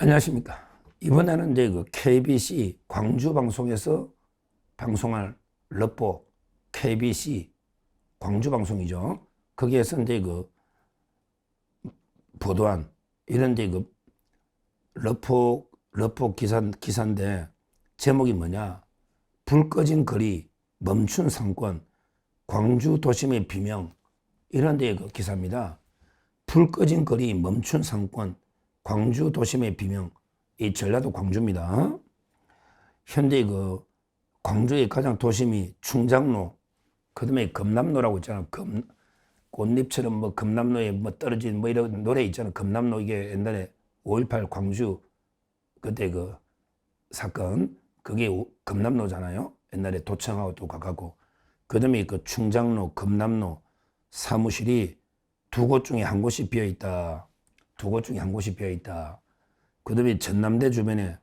안녕하십니까. 이번에는 이제 그 KBC 광주 방송에서 방송할 러포 KBC 광주 방송이죠. 거기에서 이제 그 보도한 이런 이제 그 러포 러포 기사 기사인데 제목이 뭐냐? 불 꺼진 거리 멈춘 상권 광주 도심의 비명 이런 데의 그 기사입니다. 불 꺼진 거리 멈춘 상권 광주 도심의 비명 이 전라도 광주입니다. 현재 그 광주의 가장 도심이 충장로 그 다음에 금남로라고 있잖아. 금 꽃잎처럼 뭐 금남로에 뭐 떨어진 뭐 이런 노래 있잖아. 금남로 이게 옛날에 5.18 광주 그때 그 사건 그게 오- 금남로잖아요. 옛날에 도청하고 또 가깝고 그 다음에 그 충장로, 금남로 사무실이 두 곳 중에 한 곳이 비어 있다. 두 곳 중에 한 곳이 비어 있다. 그 다음에 전남대 주변에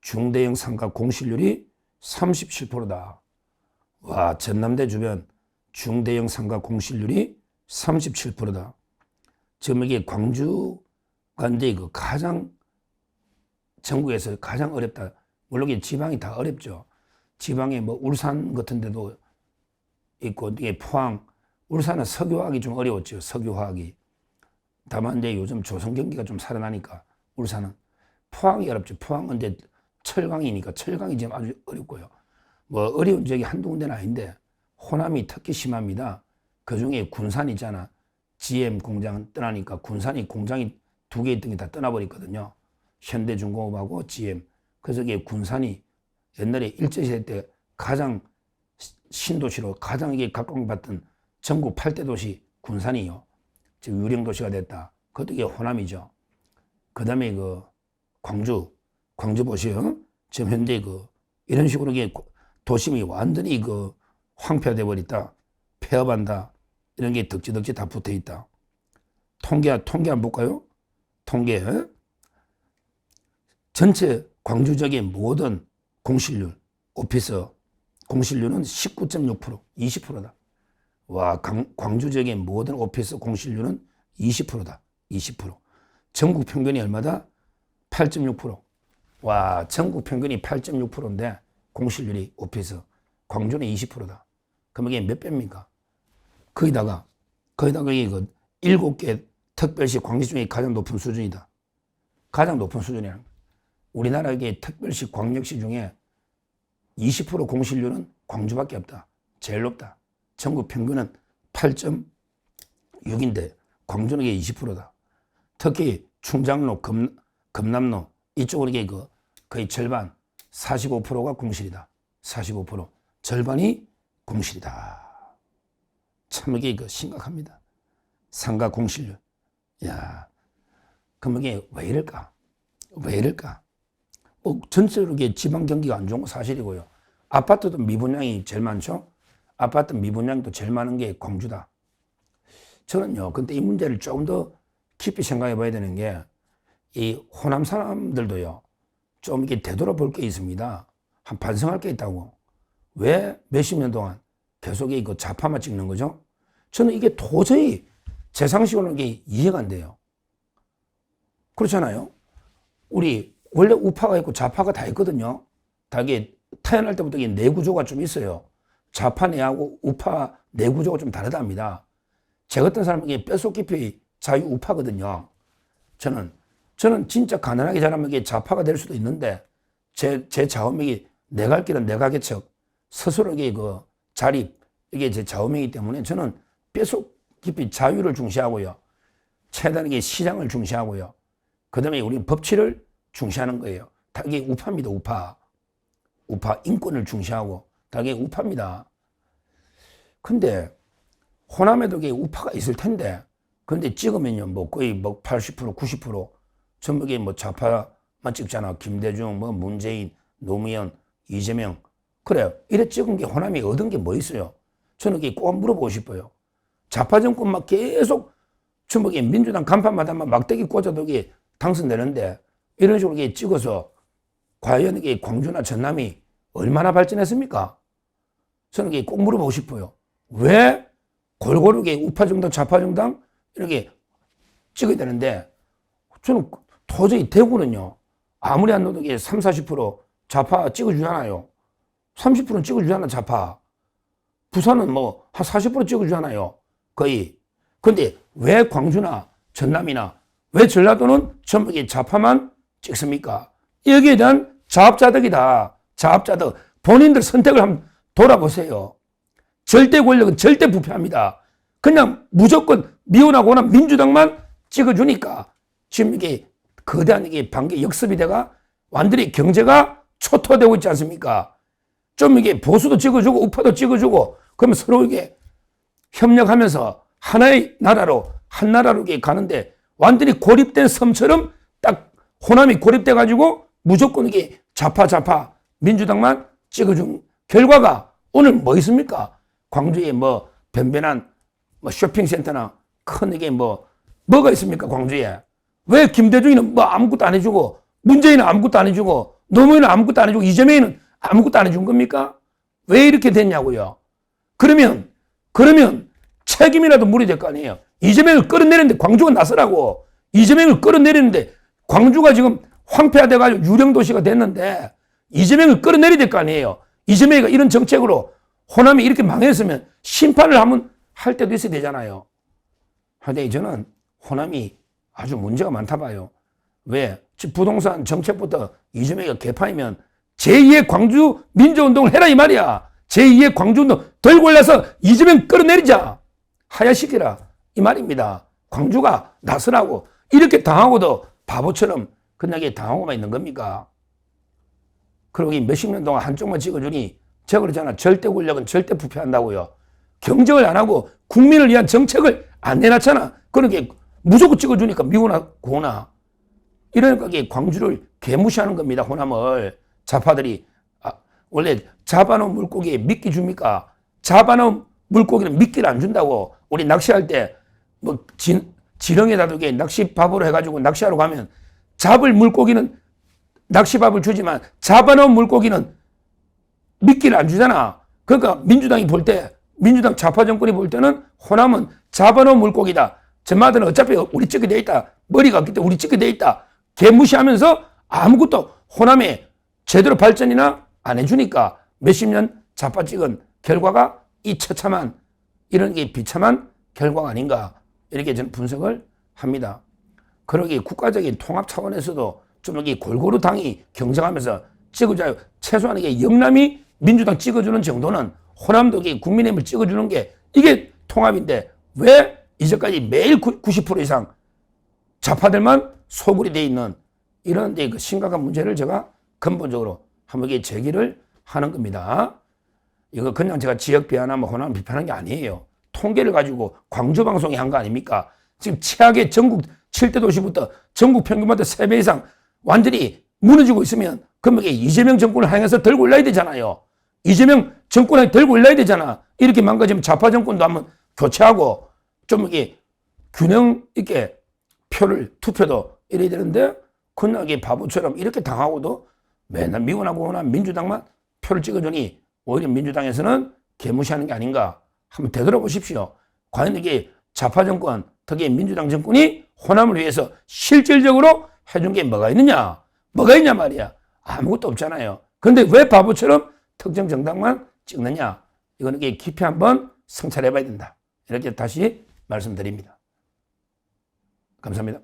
중대형 상가 공실률이 37%다. 와, 전남대 주변 중대형 상가 공실률이 37%다. 지금 이게 광주가 이제 그 가장 전국에서 가장 어렵다. 물론 지방이 다 어렵죠. 지방에 뭐 울산 같은 데도 있고 이게 포항, 울산은 석유화학이 좀 어려웠죠. 석유화학이. 다만 이제 요즘 조선 경기가 좀 살아나니까 울산은 포항이 어렵죠. 포항은 이제 철강이니까 철강이 지금 아주 어렵고요. 뭐 어려운 지역이 한두 군데는 아닌데 호남이 특히 심합니다. 그 중에 군산 있잖아. GM 공장 떠나니까 군산이 공장이 두 개 있던 게 다 떠나버렸거든요. 현대중공업하고 GM. 그래서 이게 군산이 옛날에 일제시대 때 가장 시- 신도시로 가장 이게 각광받던 전국 8대 도시 군산이요. 유령 도시가 됐다. 그것도 이게 호남이죠. 그 다음에 그 광주, 광주 보시요. 지금 현재 그 이런 식으로 이게 고- 도심이 완전히 그 황폐화돼 버렸다. 폐업한다. 이런 게 덕지덕지 다 붙어 있다. 통계, 통계 한번 볼까요? 통계. 전체 광주적인 모든 공실률, 오피스 공실률은 19.6%, 20%다. 와, 강- 광주적인 모든 오피스 공실률은 20%다. 20%. 전국 평균이 얼마다? 8.6%. 와, 전국 평균이 8.6%인데 공실률이 오피스. 광주는 20%다. 그럼 이게 몇 배입니까? 거기다가, 거기다가 이게 그 일곱 개 특별시 광지 중에 가장 높은 수준이다. 가장 높은 거야. 우리나라 이게 특별시 광역시 중에 20% 공실률은 광주밖에 없다. 제일 높다. 전국 평균은 8.6인데 광주는 이게 20%다. 특히 충장로, 금, 금남로 이쪽은 이게 그 거의 절반 45%가 공실이다. 45% 절반이 공실이다. 참 이게 그 심각합니다. 상가 공실률. 야, 그럼 이게 왜 이럴까? 왜 이럴까? 뭐 전체적으로 이게 지방 경기가 안 좋은 건 사실이고요. 아파트도 미분양이 제일 많죠. 아파트 미분양도 제일 많은 게 광주다. 저는요, 근데 이 문제를 조금 더 깊이 생각해 봐야 되는 게, 이 호남 사람들도요, 좀 이렇게 되돌아볼 게 있습니다. 한 반성할 게 있다고. 왜 몇십 년 동안 계속 이거 좌파만 찍는 거죠? 저는 이게 도저히 제 상식으로는 이게 이해가 안 돼요. 그렇잖아요. 우리 원래 우파가 있고 좌파가 다 있거든요. 다 이게 태어날 때부터 이게 내구조가 좀 있어요. 좌파 내하고 우파 내구조가 좀 다르답니다. 제 같은 사람에게 뼛속 깊이 자유 우파거든요. 저는 저는 진짜 가난하게 자라면 좌파가 될 수도 있는데 제 제 자음이 내갈 길은 내가 개척 스스로에게 그 자립 이게 제 자음이기 때문에 저는 뼛속 깊이 자유를 중시하고요. 최단에게 시장을 중시하고요. 그 다음에 우리 법치를 중시하는 거예요. 다 이게 우파입니다. 우파. 우파 인권을 중시하고 다 이게 우파입니다. 근데 호남에도 이게 우파가 있을 텐데 근데 찍으면요 뭐 거의 뭐 80% 90% 전부 이게 뭐 좌파만 찍잖아. 김대중, 뭐 문재인, 노무현, 이재명 그래요. 이래 찍은 게 호남이 얻은 게 뭐 있어요? 저는 이게 꼭 물어보고 싶어요. 좌파 정권만 계속 전부 이게 민주당 간판마다만 막대기 이게 당선되는데 이런 식으로 찍어서 과연 이게 광주나 전남이 얼마나 발전했습니까? 저는 꼭 물어보고 싶어요. 왜 골고루 이게 우파 정당, 좌파 정당 이렇게 찍어야 되는데 저는 도저히 대구는요 아무리 안 넣어도 이게 3, 40% 좌파 찍어주잖아요. 30%는 찍어주잖아, 좌파. 부산은 뭐 한 40% 찍어주잖아요. 거의. 근데 왜 광주나 전남이나 왜 전라도는 전부 이게 좌파만 찍습니까? 여기에 대한 자업자득이다. 자업자득. 본인들 선택을 한번 돌아보세요. 절대 권력은 절대 부패합니다. 그냥 무조건 미워하거나 민주당만 찍어주니까 지금 이게 거대한 이게 반개 역습이 돼가 완전히 경제가 초토되고 있지 않습니까? 좀 이게 보수도 찍어주고 우파도 찍어주고 그러면 서로 이게 협력하면서 하나의 나라로 한 나라로 이게 가는데 완전히 고립된 섬처럼 딱 호남이 고립돼 가지고 무조건 이게 좌파 좌파 민주당만 찍어준 결과가 오늘 뭐 있습니까? 광주에 뭐 변변한 뭐 쇼핑센터나 큰 이게 뭐 뭐가 있습니까 광주에 왜 김대중이는 뭐 아무것도 안 해주고 문재인은 아무것도 안 해주고 노무현은 아무것도 안 해주고 이재명이는 아무것도 안 해준 겁니까? 왜 이렇게 됐냐고요? 그러면 그러면 책임이라도 물어야 될 거 아니에요. 이재명을 끌어내리는데 광주가 나서라고 이재명을 끌어내리는데 광주가 지금 황폐화돼가지고 유령 도시가 됐는데 이재명을 끌어내려야 될 거 아니에요. 이재명이가 이런 정책으로 호남이 이렇게 망했으면 심판을 한번 할 때도 있어야 되잖아요. 근데 저는 호남이 아주 문제가 많다 봐요. 왜? 즉 부동산 정책부터 이재명이가 개판이면 제2의 광주 민주운동을 해라 이 말이야. 제2의 광주운동 덜 골라서 이재명 끌어내리자. 하야시키라. 이 말입니다. 광주가 나서라고 이렇게 당하고도 바보처럼 그냥 당하고만 있는 겁니까? 그리고 이 몇십 년 동안 한쪽만 찍어주니 제가 그러잖아. 절대 권력은 절대 부패한다고요. 경쟁을 안 하고 국민을 위한 정책을 안 내놨잖아. 그러니까 무조건 찍어주니까 미우나 고나. 이러니까 광주를 개무시하는 겁니다. 호남을. 좌파들이. 아, 원래 잡아놓은 물고기에 미끼 줍니까? 잡아놓은 물고기는 미끼를 안 준다고. 우리 낚시할 때뭐 지렁에다 두게 낚시 밥으로 해가지고 낚시하러 가면 잡을 물고기는 낚시밥을 주지만 잡아놓은 물고기는 미끼를 안 주잖아. 그러니까 민주당이 볼 때, 민주당 좌파 정권이 볼 때는 호남은 잡아놓은 물고기다. 전마들은 어차피 우리 찍게 돼 있다. 머리가 없기 때문에 우리 찍게 돼 있다. 개무시하면서 아무것도 호남에 제대로 발전이나 안 해주니까 몇십 년 좌파 찍은 결과가 이 처참한 이런 게 비참한 결과가 아닌가 이렇게 저는 분석을 합니다. 그러기 국가적인 통합 차원에서도 좀 여기 골고루 당이 경쟁하면서 찍어줘요. 최소한 이게 영남이 민주당 찍어주는 정도는 호남도 국민의힘을 찍어주는 게 이게 통합인데 왜 이제까지 매일 90% 이상 좌파들만 소굴이 돼 있는 이런 데 그 심각한 문제를 제가 근본적으로 한번 이게 제기를 하는 겁니다. 이거 그냥 제가 지역 비하나 호남 비판한 게 아니에요. 통계를 가지고 광주 방송이 한 거 아닙니까? 지금 최악의 전국 7대 도시부터 전국 평균보다 3배 이상 완전히 무너지고 있으면 그러면 이재명 정권을 향해서 들고 올라야 되잖아요. 이재명 정권을 들고 올라야 되잖아. 이렇게 망가지면 좌파 정권도 한번 교체하고 좀 이게 균형 있게 표를 투표도 이래야 되는데 이게 바보처럼 이렇게 당하고도 맨날 미워하고 나 민주당만 표를 찍어주니 오히려 민주당에서는 개무시하는 게 아닌가 한번 되돌아보십시오. 과연 이게 좌파 정권 특히 민주당 정권이 호남을 위해서 실질적으로 해준 게 뭐가 있느냐? 뭐가 있냐 말이야. 아무것도 없잖아요. 그런데 왜 바보처럼 특정 정당만 찍느냐? 이거는 깊이 한번 성찰해 봐야 된다. 이렇게 다시 말씀드립니다. 감사합니다.